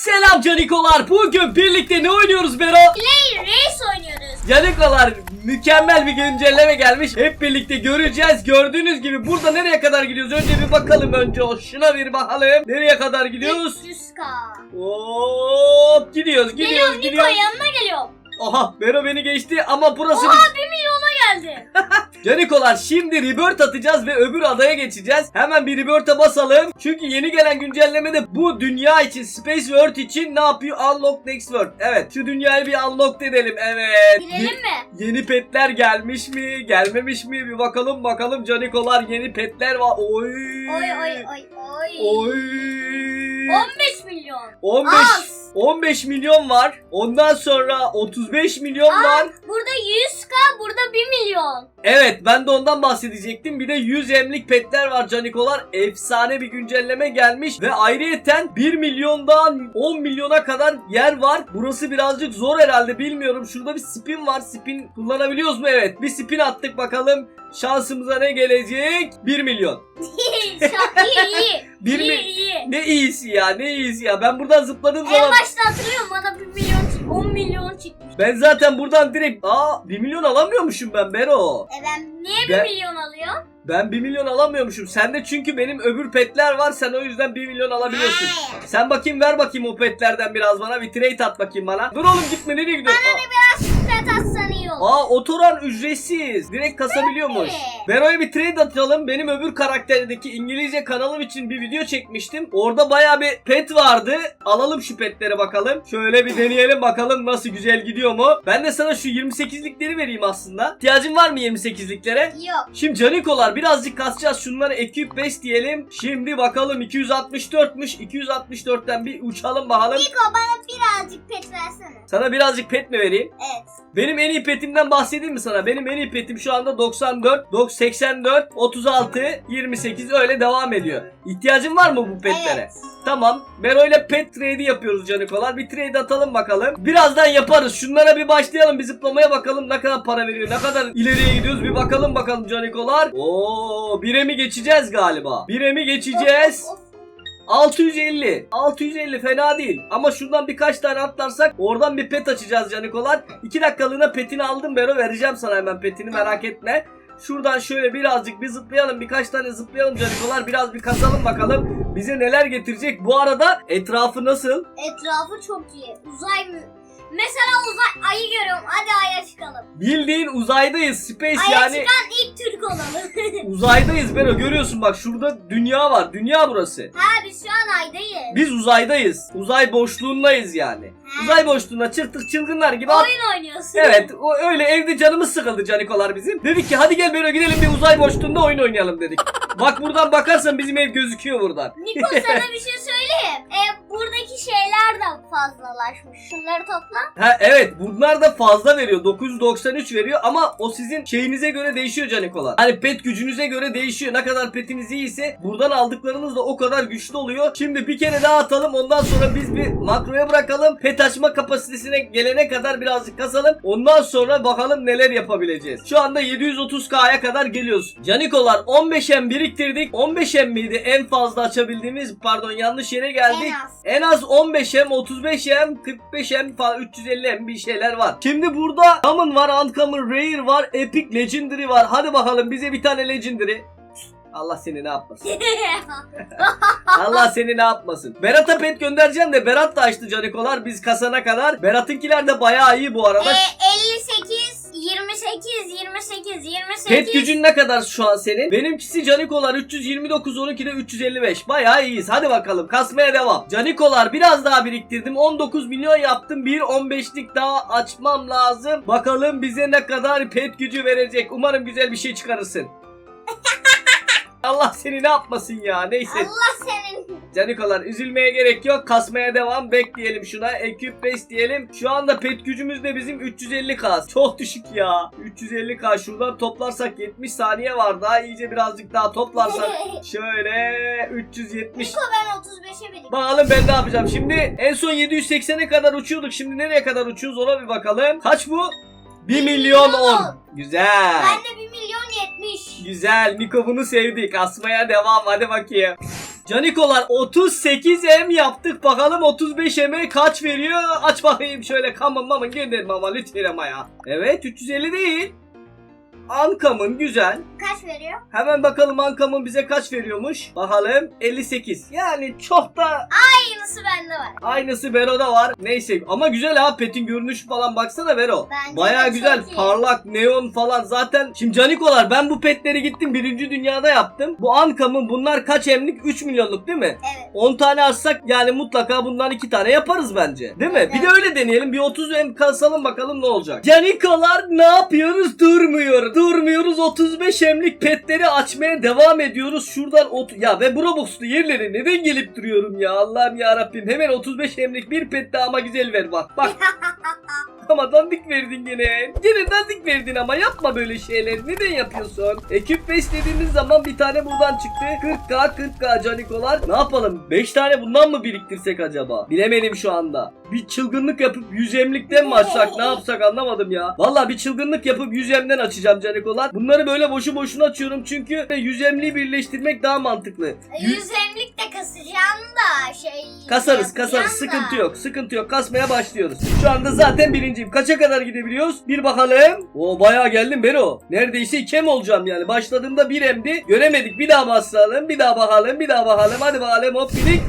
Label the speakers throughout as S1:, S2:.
S1: Selam canikolar. Bugün birlikte ne oynuyoruz Bero?
S2: Play Race oynuyoruz.
S1: Canikolar mükemmel bir güncelleme gelmiş. Hep birlikte göreceğiz. Gördüğünüz gibi burada nereye kadar gidiyoruz? Önce bir bakalım önce o. Şuna bir bakalım. Nereye kadar gidiyoruz?
S2: 300k.
S1: Hop gidiyoruz gidiyoruz
S2: Geliyorum Niko yanına geliyorum.
S1: Oha Bero beni geçti ama burası
S2: Oha
S1: bir...
S2: 1 milyona geldi.
S1: Canikolar şimdi rebirth atacağız ve öbür adaya geçeceğiz. Hemen bir rebirth'e basalım. Çünkü yeni gelen güncellemede bu dünya için Space World için ne yapıyor? Unlock Next World. Evet şu dünyayı bir unlock edelim. Evet.
S2: Girelim mi?
S1: Yeni petler gelmiş mi? Gelmemiş mi? Bir bakalım bakalım Canikolar yeni petler var. Oy.
S2: Oy oy oy oy.
S1: Oy.
S2: 15 milyon.
S1: 15
S2: Az.
S1: 15 milyon var. Ondan sonra 35 milyon
S2: Aa,
S1: var.
S2: burada 100k burada 1 milyon.
S1: Evet ben de ondan bahsedecektim. Bir de 100 emlik petler var canikolar. Efsane bir güncelleme gelmiş. Ve ayrıyeten 1 milyondan 10 milyona kadar yer var. Burası birazcık zor herhalde bilmiyorum. Şurada bir spin var. Spin kullanabiliyoruz mu? Evet bir spin attık bakalım. Şansımıza ne gelecek? 1 milyon.
S2: İyi iyi.
S1: Bir
S2: iyi
S1: mi-
S2: iyi.
S1: Ne iyisi ya ne iyisi ya. Ben buradan zıpladığım
S2: En
S1: zaman
S2: başta hatırlıyorum bana 1 milyon çık- 10 milyon çıkmış.
S1: ben zaten buradan direkt aa 1 milyon alamıyormuşum ben Bero.
S2: E ben niye 1
S1: Ben-
S2: milyon alıyor?
S1: Ben 1 milyon alamıyormuşum. Sende çünkü benim öbür petler var. Sen o yüzden 1 milyon alabiliyorsun.
S2: Hayır.
S1: Sen bakayım ver bakayım o petlerden biraz bana. Bir trade at bakayım bana. Dur oğlum gitme nereye gidiyorsun?
S2: Şifret atsan iyi olur.
S1: Aa, otoran ücretsiz. Direkt kasabiliyormuş.
S2: Evet.
S1: Bero'ya bir trade atalım. Benim öbür karakterdeki İngilizce kanalım için bir video çekmiştim. Orada baya bir pet vardı. Alalım şu petleri bakalım. Şöyle bir deneyelim bakalım nasıl güzel gidiyor mu? Ben de sana şu 28'likleri vereyim aslında. İhtiyacın var mı 28'liklere?
S2: Yok.
S1: Şimdi canikolar birazcık kasacağız. Şunları ekip 5 diyelim. Şimdi bakalım 264'müş. 264'ten bir uçalım bakalım.
S2: Niko bana birazcık pet versene.
S1: Sana birazcık pet mi vereyim?
S2: Evet.
S1: Benim en iyi petimden bahsedeyim mi sana? Benim en iyi petim şu anda 94, 9, 84, 36, 28 öyle devam ediyor. İhtiyacın var mı bu petlere?
S2: Evet.
S1: Tamam. Bero ile pet trade'i yapıyoruz canikolar. Bir trade atalım bakalım. Birazdan yaparız. Şunlara bir başlayalım. Bir zıplamaya bakalım ne kadar para veriyor. Ne kadar ileriye gidiyoruz. Bir bakalım bakalım canikolar. Oo, bire mi geçeceğiz galiba? Bire mi geçeceğiz?
S2: Of, of.
S1: 650. 650 fena değil. Ama şuradan birkaç tane atlarsak oradan bir pet açacağız canikolar. 2 dakikalığına petini aldım Bero. Vereceğim sana hemen petini merak etme. Şuradan şöyle birazcık bir zıplayalım. Birkaç tane zıplayalım canikolar. Biraz bir kazalım bakalım. Bize neler getirecek. Bu arada etrafı nasıl?
S2: Etrafı çok iyi. Uzay mı? Mesela uzay ayı görüyorum. Hadi aya çıkalım.
S1: Bildiğin uzaydayız. Space
S2: Aya
S1: yani
S2: çıkan ilk Türk olalım.
S1: uzaydayız Bero. Görüyorsun bak şurada dünya var. Dünya burası.
S2: ha biz şu an aydayız.
S1: Biz uzaydayız. Uzay boşluğundayız yani. Uzay boşluğunda çırtık çılgınlar gibi at-
S2: Oyun oynuyorsun.
S1: Evet o öyle evde canımız sıkıldı canikolar bizim. Dedik ki hadi gel böyle gidelim bir uzay boşluğunda oyun oynayalım dedik. Bak buradan bakarsan bizim ev gözüküyor buradan.
S2: Niko sana bir şey söyleyeyim. E, buradaki şeyler de fazlalaşmış. Şunları topla.
S1: Ha evet bunlar da fazla veriyor 993 veriyor ama o sizin şeyinize göre değişiyor canikolar. Hani pet gücünüze göre değişiyor. Ne kadar petiniz iyiyse buradan aldıklarınız da o kadar güçlü oluyor. Şimdi bir kere daha atalım ondan sonra biz bir makroya bırakalım. Pet açma kapasitesine gelene kadar birazcık kasalım. Ondan sonra bakalım neler yapabileceğiz. Şu anda 730k'ya kadar geliyoruz. Canikolar 15M biriktirdik. 15M miydi en fazla açabildiğimiz pardon yanlış yere geldik.
S2: En az.
S1: En az 15M, 35M, 45M falan 350M bir şeyler var. Şimdi burada Common var, Uncommon, Rare var, Epic, Legendary var. Hadi bakalım bize bir tane Legendary. Allah seni ne yapmasın. Allah seni ne yapmasın. Berat'a pet göndereceğim de Berat da açtı canikolar biz kasana kadar. Berat'ınkiler de bayağı iyi bu
S2: e,
S1: arada.
S2: 58, 28, 28, 28.
S1: Pet gücün ne kadar şu an senin? Benimkisi Canikolar 329 12'de 355. Bayağı iyiyiz. Hadi bakalım kasmaya devam. Canikolar biraz daha biriktirdim. 19 milyon yaptım. Bir 15'lik daha açmam lazım. Bakalım bize ne kadar pet gücü verecek. Umarım güzel bir şey çıkarırsın. Allah seni ne yapmasın ya. Neyse.
S2: Allah senin.
S1: Canikolar üzülmeye gerek yok. Kasmaya devam. Bekleyelim şuna. Ekip 5 diyelim. Şu anda pet gücümüz de bizim 350k. Çok düşük ya. 350k şuradan toplarsak 70 saniye var. Daha iyice birazcık daha toplarsak. Şöyle 370.
S2: Niko ben 35'e bindim.
S1: Bakalım ben ne yapacağım. Şimdi en son 780'e kadar uçuyorduk. Şimdi nereye kadar uçuyoruz ona bir bakalım. Kaç bu? 1 milyon 10. Güzel.
S2: Ben de 1 milyon 70.
S1: Güzel. Niko bunu sevdik. Asmaya devam. Hadi bakayım. Canikolar 38M yaptık. Bakalım 35M'e kaç veriyor? Aç bakayım şöyle. Kamın mamın gönderim ama lütfen ama ya. Evet 350 değil. Ankamın güzel.
S2: Kaç veriyor?
S1: Hemen bakalım Ankamın bize kaç veriyormuş. Bakalım 58. Yani çok da
S2: Aynısı bende var.
S1: aynısı Vero'da var. Neyse ama güzel ha petin görünüşü falan baksana Vero.
S2: Bence
S1: Baya
S2: de
S1: güzel
S2: çok iyi.
S1: parlak neon falan zaten şimdi canikolar ben bu petleri gittim birinci dünyada yaptım. Bu Ankam'ın bunlar kaç emlik 3 milyonluk değil mi?
S2: Evet.
S1: 10 tane atsak yani mutlaka bundan 2 tane yaparız bence. Değil mi? Bir de öyle deneyelim. Bir 30 em kasalım bakalım ne olacak. Canikolar ne yapıyoruz? Durmuyor. Durmuyoruz. 35 emlik petleri açmaya devam ediyoruz. Şuradan ot ya ve Brobox'lu yerlere neden gelip duruyorum ya Allah'ım ya Rabbim. Hemen 35 emlik bir pet daha ama güzel ver bak. Bak ama dandik verdin gene. Gene dandik verdin ama yapma böyle şeyler. Neden yapıyorsun? Ekip beslediğimiz zaman bir tane buradan çıktı. 40k 40k canikolar. Ne yapalım? 5 tane bundan mı biriktirsek acaba? Bilemedim şu anda. Bir çılgınlık yapıp 100 emlikten mi açsak ne yapsak anlamadım ya. Valla bir çılgınlık yapıp 100 emden açacağım canikolar. Bunları böyle boşu boşuna açıyorum çünkü 100 emliği birleştirmek daha mantıklı. Yüz-
S2: Yüzemlik de kasacağım da şey.
S1: Kasarız kasarız sıkıntı yok sıkıntı yok kasmaya başlıyoruz. Şu anda zaten birinciyim. Kaça kadar gidebiliyoruz? Bir bakalım. O bayağı geldim Bero. Neredeyse ikem olacağım yani. Başladığımda bir emdi. Göremedik. Bir daha basalım. Bir daha bakalım. Bir daha bakalım. Hadi bakalım hop birik.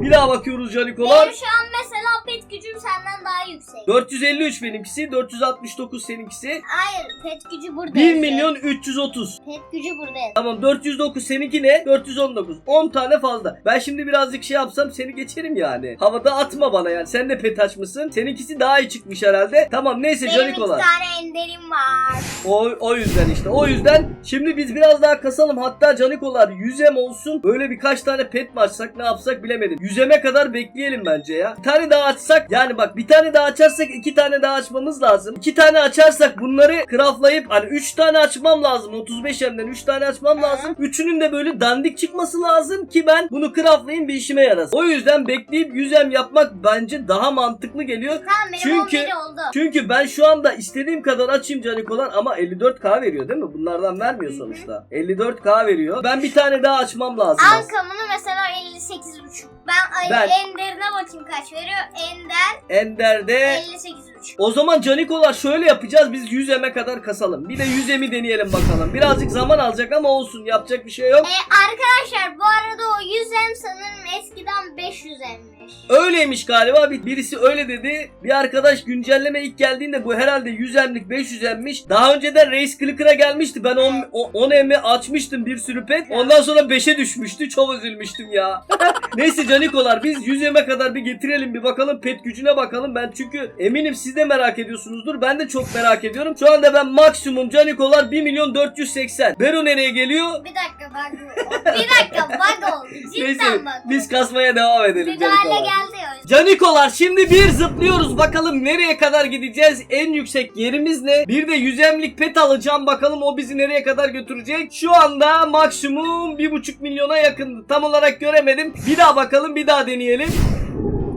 S1: Bir daha bakıyoruz canikolar.
S2: Benim şu an mesela pet gücüm senden daha yüksek.
S1: 453 benimkisi. 469 seninkisi.
S2: Hayır pet gücü burada.
S1: 1
S2: yazıyor.
S1: milyon 330.
S2: Pet gücü burada. yazıyor.
S1: Tamam 409 seninki ne? 419. 10 tane fazla. Ben şimdi birazcık şey yapsam seni geçerim yani. Havada atma bana yani. Sen de pet açmışsın. Seninkisi daha iyi çıkmış herhalde. Tamam neyse
S2: Benim iki
S1: canikolar.
S2: tane enderim var.
S1: O, o yüzden işte. O yüzden şimdi biz biraz daha kasalım. Hatta canikolar 100'em olsun. Böyle birkaç tane pet mi açsak ne yapsak bilemedim. 100'eme kadar bekleyelim bence ya. Bir tane daha açsak yani bak bir tane daha açarsak iki tane daha açmamız lazım. İki tane açarsak bunları craftlayıp hani 3 tane açmam lazım. 35'emden 3 tane açmam lazım. Üçünün de böyle dandik çıkması lazım ki ben bunu craftlayayım bir işime yarasın. O yüzden bekleyip 100'em yapmak bence daha mantıklı geliyor.
S2: Tamam benim
S1: Çünkü-
S2: 11 oldu.
S1: Çünkü ben şu anda istediğim kadar açayım canikolar ama 54k veriyor değil mi? Bunlardan vermiyor sonuçta. 54k veriyor. Ben bir tane daha açmam lazım.
S2: Ankamını mesela 58,5. Ben, ay,
S1: Ben-
S2: Ender'ine bakayım kaç veriyor. Ender
S1: Ender'de
S2: 58,5.
S1: o zaman canikolar şöyle yapacağız. Biz 100 eme kadar kasalım. Bir de 100 emi deneyelim bakalım. Birazcık zaman alacak ama olsun. Yapacak bir şey yok.
S2: E, arkadaşlar bu arada o 100M sanırım eskiden 500M'miş.
S1: Öyleymiş galiba. Bir, birisi öyle dedi. Bir arkadaş güncelleme ilk geldiğinde bu herhalde 100 emlik 500 emmiş. Daha önceden Race Clicker'a gelmişti. Ben 10, 10 emi açmıştım bir sürü pet. Ondan sonra 5'e düşmüştü. Çok üzülmüştüm ya. Neyse canikolar biz 100 eme kadar bir getirelim bir bakalım pet gücüne bakalım. Ben çünkü eminim siz de merak ediyorsunuzdur. Ben de çok merak ediyorum. Şu anda ben maksimum canikolar 1 milyon 480. Bero nereye geliyor?
S2: Bir dakika bug Bir dakika bug oldu.
S1: Neyse
S2: Cidden
S1: biz kasmaya devam edelim
S2: Müdahale
S1: canikolar.
S2: geldi ya.
S1: Canikolar şimdi bir zıplıyoruz. Bakalım nereye kadar gideceğiz? En yüksek yerimiz ne? Bir de yüzemlik pet alacağım. Bakalım o bizi nereye kadar götürecek? Şu anda maksimum bir buçuk milyona yakın. Tam olarak göremedim. Bir daha bakalım bir daha deneyelim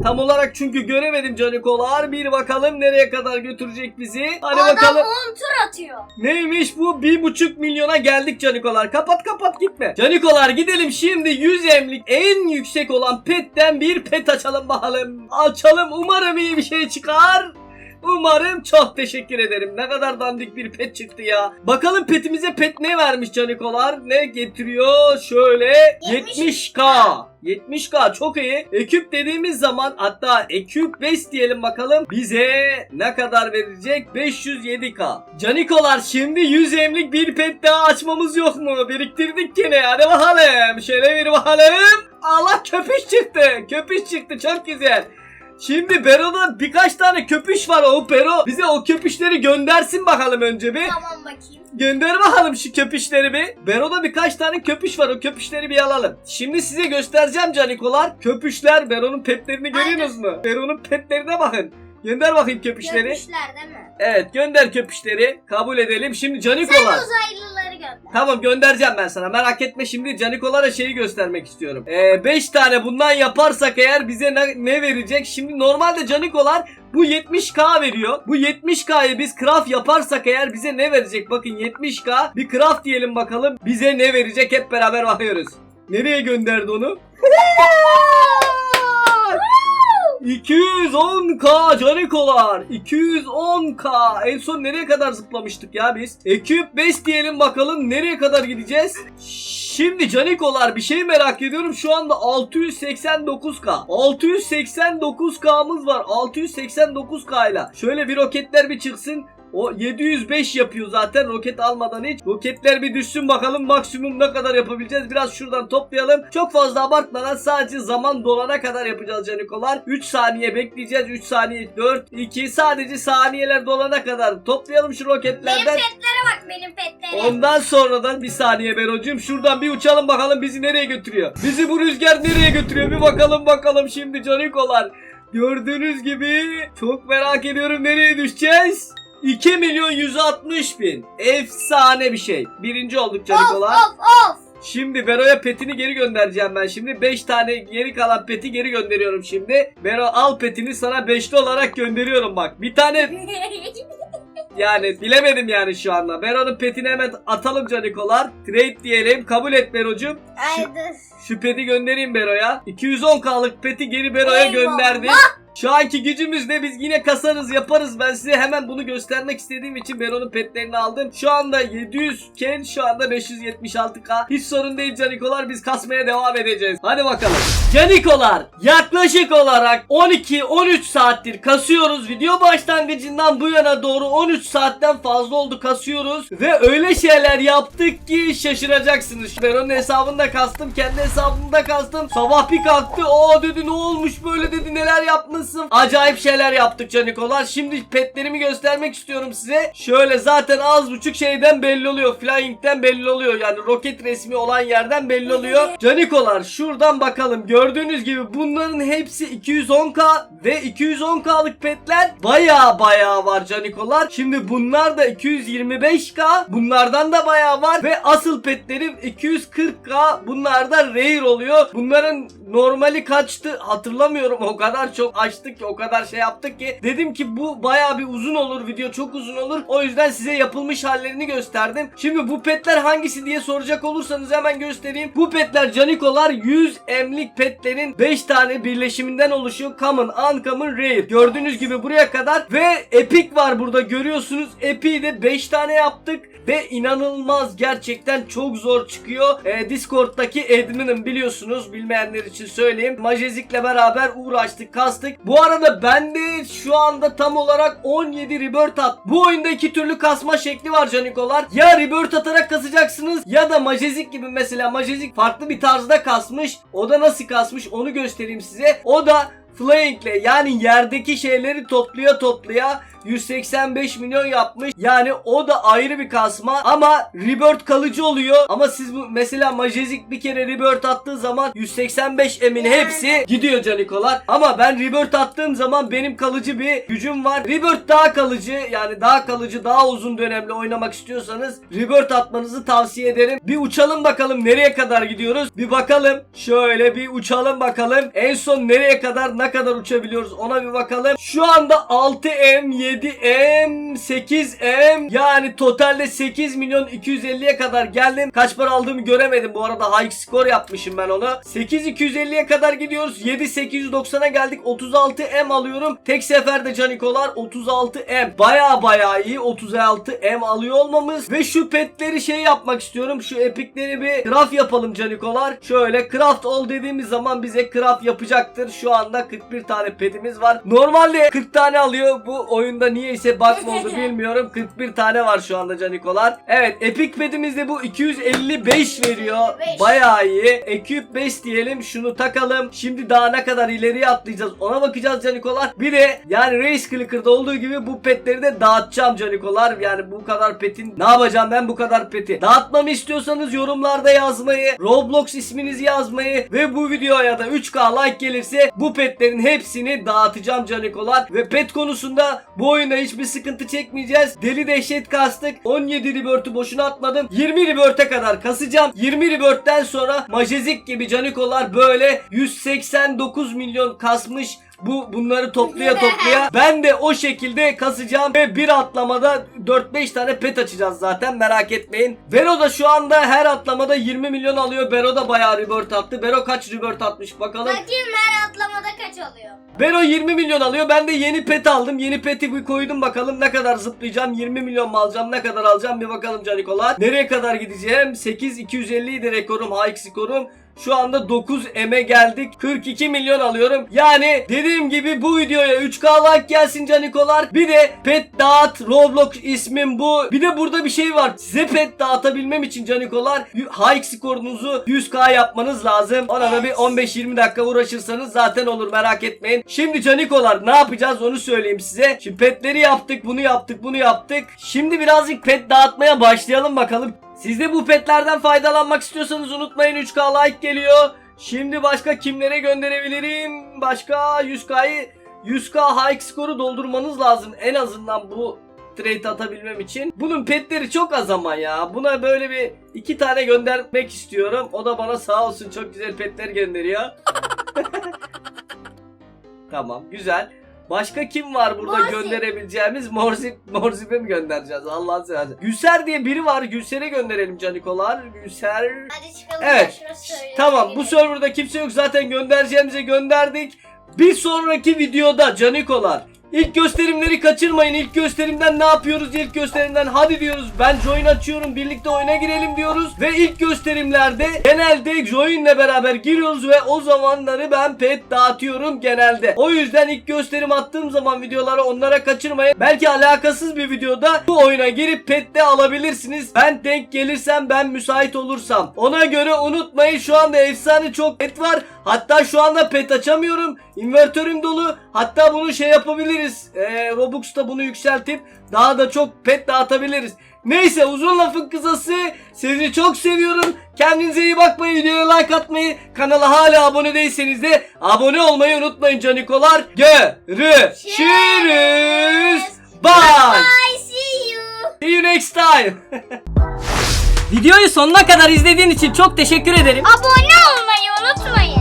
S1: Tam olarak çünkü göremedim canikolar. Bir bakalım nereye kadar götürecek bizi. Hadi
S2: Adam
S1: bakalım.
S2: 10 tur atıyor.
S1: Neymiş bu? Bir buçuk milyona geldik canikolar. Kapat kapat gitme. Canikolar gidelim şimdi 100 emlik en yüksek olan petten bir pet açalım bakalım. Açalım umarım iyi bir şey çıkar. Umarım çok teşekkür ederim. Ne kadar dandik bir pet çıktı ya. Bakalım petimize pet ne vermiş canikolar? Ne getiriyor? Şöyle 70k. 70k çok iyi. Eküp dediğimiz zaman hatta eküp 5 diyelim bakalım. Bize ne kadar verecek? 507k. Canikolar şimdi 100 emlik bir pet daha açmamız yok mu? Biriktirdik gene. Hadi bakalım. Şöyle bir bakalım. Allah köpüş çıktı. Köpüş çıktı. Çok güzel. Şimdi Bero'da birkaç tane köpüş var o Bero. Bize o köpüşleri göndersin bakalım önce bir.
S2: Tamam bakayım.
S1: Gönder bakalım şu köpüşleri bir. Bero'da birkaç tane köpüş var. O köpüşleri bir alalım. Şimdi size göstereceğim canikolar. Köpüşler. Bero'nun petlerini görüyorsunuz mu? Bero'nun petlerine bakın. Gönder bakayım köpüşleri.
S2: Görmüşler değil mi?
S1: Evet gönder köpüşleri. Kabul edelim. Şimdi
S2: Sen
S1: canikolar.
S2: uzaylıları gönder.
S1: Tamam göndereceğim ben sana. Merak etme şimdi canikolara şeyi göstermek istiyorum. 5 tane bundan yaparsak eğer bize ne, ne verecek? Şimdi normalde canikolar bu 70k veriyor. Bu 70k'yı biz craft yaparsak eğer bize ne verecek? Bakın 70k bir craft diyelim bakalım. Bize ne verecek hep beraber bakıyoruz. Nereye gönderdi onu? 210k canikolar 210k en son nereye kadar zıplamıştık ya biz? Ekip 5 diyelim bakalım nereye kadar gideceğiz? Şimdi canikolar bir şey merak ediyorum. Şu anda 689k 689k'mız var. 689k ile şöyle bir roketler bir çıksın o 705 yapıyor zaten roket almadan hiç. Roketler bir düşsün bakalım maksimum ne kadar yapabileceğiz. Biraz şuradan toplayalım. Çok fazla abartmadan sadece zaman dolana kadar yapacağız canikolar. 3 saniye bekleyeceğiz. 3 saniye 4 2 sadece saniyeler dolana kadar toplayalım şu
S2: Benim
S1: roketlerden.
S2: petlere bak benim petlere.
S1: Ondan sonradan bir saniye Bero'cum şuradan bir uçalım bakalım bizi nereye götürüyor. Bizi bu rüzgar nereye götürüyor bir bakalım bakalım şimdi canikolar. Gördüğünüz gibi çok merak ediyorum nereye düşeceğiz. 2 milyon 160 bin. Efsane bir şey. Birinci olduk
S2: Of
S1: canikolar.
S2: of of.
S1: Şimdi Bero'ya petini geri göndereceğim ben şimdi. 5 tane geri kalan peti geri gönderiyorum şimdi. Bero al petini sana beşli olarak gönderiyorum bak. Bir tane yani bilemedim yani şu anda. Bero'nun petini hemen atalım canikolar. Trade diyelim. Kabul et Bero'cum. Şu, şu peti göndereyim Bero'ya. 210k'lık peti geri Bero'ya
S2: Eyvallah.
S1: Şu anki gücümüzle biz yine kasarız yaparız. Ben size hemen bunu göstermek istediğim için Bero'nun petlerini aldım. Şu anda 700 iken şu anda 576k. Hiç sorun değil Canikolar biz kasmaya devam edeceğiz. Hadi bakalım. Canikolar yaklaşık olarak 12-13 saattir kasıyoruz. Video başlangıcından bu yana doğru 13 saatten fazla oldu kasıyoruz. Ve öyle şeyler yaptık ki şaşıracaksınız. Bero'nun hesabında kastım. Kendi hesabımda kastım. Sabah bir kalktı. Aa dedi ne olmuş böyle dedi neler yapmışsın. Acayip şeyler yaptık Canikolar. Şimdi petlerimi göstermek istiyorum size. Şöyle zaten az buçuk şeyden belli oluyor. Flying'den belli oluyor. Yani roket resmi olan yerden belli oluyor. Canikolar şuradan bakalım. Gördüğünüz gibi bunların hepsi 210k ve 210k'lık petler baya baya var Canikolar. Şimdi bunlar da 225k. Bunlardan da baya var ve asıl petlerim 240k. Bunlar da rare oluyor. Bunların normali kaçtı hatırlamıyorum. O kadar çok açtık ki o kadar şey yaptık ki. Dedim ki bu baya bir uzun olur video çok uzun olur. O yüzden size yapılmış hallerini gösterdim. Şimdi bu petler hangisi diye soracak olursanız hemen göstereyim. Bu petler Canikolar 100 emlik petlerin 5 tane birleşiminden oluşuyor. Common, Uncommon, Rare. Gördüğünüz gibi buraya kadar ve Epic var burada görüyorsunuz. Epic'i de 5 tane yaptık ve inanılmaz gerçekten çok zor çıkıyor. Ee, Discord'daki admin'im biliyorsunuz bilmeyenler için söyleyeyim. Majezik'le beraber uğraştık kastık. Bu arada ben de şu anda tam olarak 17 rebirth at. Bu oyunda iki türlü kasma şekli var canikolar. Ya rebirth atarak kasacaksınız ya da Majezik gibi mesela Majezik farklı bir tarzda kasmış. O da nasıl kasmış onu göstereyim size. O da Flying'le yani yerdeki şeyleri topluya topluya 185 milyon yapmış. Yani o da ayrı bir kasma ama rebirth kalıcı oluyor. Ama siz bu mesela Majezik bir kere rebirth attığı zaman 185 emin hepsi gidiyor canikolar. Ama ben rebirth attığım zaman benim kalıcı bir gücüm var. Rebirth daha kalıcı yani daha kalıcı daha uzun dönemli oynamak istiyorsanız rebirth atmanızı tavsiye ederim. Bir uçalım bakalım nereye kadar gidiyoruz. Bir bakalım. Şöyle bir uçalım bakalım. En son nereye kadar ne kadar uçabiliyoruz ona bir bakalım. Şu anda 6M 7M 8M yani totalde 8 milyon 250'ye kadar geldim. Kaç para aldığımı göremedim. Bu arada high score yapmışım ben onu. 8 250'ye kadar gidiyoruz. 7 890'a geldik. 36M alıyorum. Tek seferde canikolar 36M. Baya baya iyi 36M alıyor olmamız ve şu petleri şey yapmak istiyorum. Şu epikleri bir craft yapalım canikolar. Şöyle craft ol dediğimiz zaman bize craft yapacaktır. Şu anda 41 tane petimiz var. Normalde 40 tane alıyor. Bu oyunda niyeyse bug mı oldu bilmiyorum. 41 tane var şu anda canikolar. Evet epic petimizde bu 255 veriyor.
S2: Beş.
S1: Bayağı iyi. Equip 5 diyelim. Şunu takalım. Şimdi daha ne kadar ileriye atlayacağız. Ona bakacağız canikolar. Bir de yani Race Clicker'da olduğu gibi bu petleri de dağıtacağım canikolar. Yani bu kadar petin ne yapacağım ben bu kadar peti. Dağıtmamı istiyorsanız yorumlarda yazmayı, Roblox isminizi yazmayı ve bu videoya da 3K like gelirse bu petlerin hepsini dağıtacağım canikolar. Ve pet konusunda bu oyunda hiçbir sıkıntı çekmeyeceğiz. Deli dehşet kastık. 17 rebirth'ü boşuna atmadım. 20 rebirth'e kadar kasacağım. 20 rebirth'ten sonra Majezik gibi canikolar böyle 189 milyon kasmış Bu bunları toplaya toplaya ben de o şekilde kasacağım ve bir atlamada 4-5 tane pet açacağız zaten merak etmeyin. Vero da şu anda her atlamada 20 milyon alıyor. Bero da bayağı rebirth attı. Bero kaç rebirth atmış bakalım.
S2: Bakayım her atlamada kaç alıyor.
S1: Bero 20 milyon alıyor. Ben de yeni pet aldım. Yeni peti bir koydum bakalım ne kadar zıplayacağım. 20 milyon mu alacağım? Ne kadar alacağım? Bir bakalım Canikolar. Nereye kadar gideceğim? 8 250 idi rekorum. High skorum. Şu anda 9 eme geldik. 42 milyon alıyorum. Yani dediğim gibi bu videoya 3K like gelsin Canikolar. Bir de pet dağıt Roblox ismim bu. Bir de burada bir şey var. Size pet dağıtabilmem için Canikolar high skorunuzu 100K yapmanız lazım. Ona da bir 15-20 dakika uğraşırsanız zaten olur merak etmeyin. Şimdi Canikolar ne yapacağız onu söyleyeyim size. Şimdi petleri yaptık, bunu yaptık, bunu yaptık. Şimdi birazcık pet dağıtmaya başlayalım bakalım. Siz de bu petlerden faydalanmak istiyorsanız unutmayın 3K like geliyor. Şimdi başka kimlere gönderebilirim? Başka 100K'yı 100K high skoru doldurmanız lazım en azından bu trade atabilmem için. Bunun petleri çok az ama ya. Buna böyle bir iki tane göndermek istiyorum. O da bana sağ olsun çok güzel petler gönderiyor. tamam güzel. Başka kim var burada
S2: Morzip.
S1: gönderebileceğimiz? Morzip, Morzip'e mi göndereceğiz? Allah'ın seversen. Gülser diye biri var. Gülser'e gönderelim Canikolar. Gülser.
S2: Hadi çıkalım.
S1: Evet. Tamam bu serverda kimse yok zaten göndereceğimize gönderdik. Bir sonraki videoda Canikolar İlk gösterimleri kaçırmayın. İlk gösterimden ne yapıyoruz? İlk gösterimden hadi diyoruz. Ben join açıyorum. Birlikte oyuna girelim diyoruz. Ve ilk gösterimlerde genelde joinle beraber giriyoruz ve o zamanları ben pet dağıtıyorum genelde. O yüzden ilk gösterim attığım zaman videoları onlara kaçırmayın. Belki alakasız bir videoda bu oyuna girip pet de alabilirsiniz. Ben denk gelirsem ben müsait olursam. Ona göre unutmayın şu anda efsane çok pet var. Hatta şu anda pet açamıyorum. İnvertörüm dolu. Hatta bunu şey yapabiliriz. Ee, Robux'ta bunu yükseltip daha da çok pet dağıtabiliriz. Neyse uzun lafın kısası sizi çok seviyorum. Kendinize iyi bakmayı, videoya like atmayı, kanala hala abone değilseniz de abone olmayı unutmayın canikolar. Görüşürüz. Bye.
S2: I see you.
S1: See you next time.
S3: Videoyu sonuna kadar izlediğin için çok teşekkür ederim.
S2: Abone olmayı unutmayın.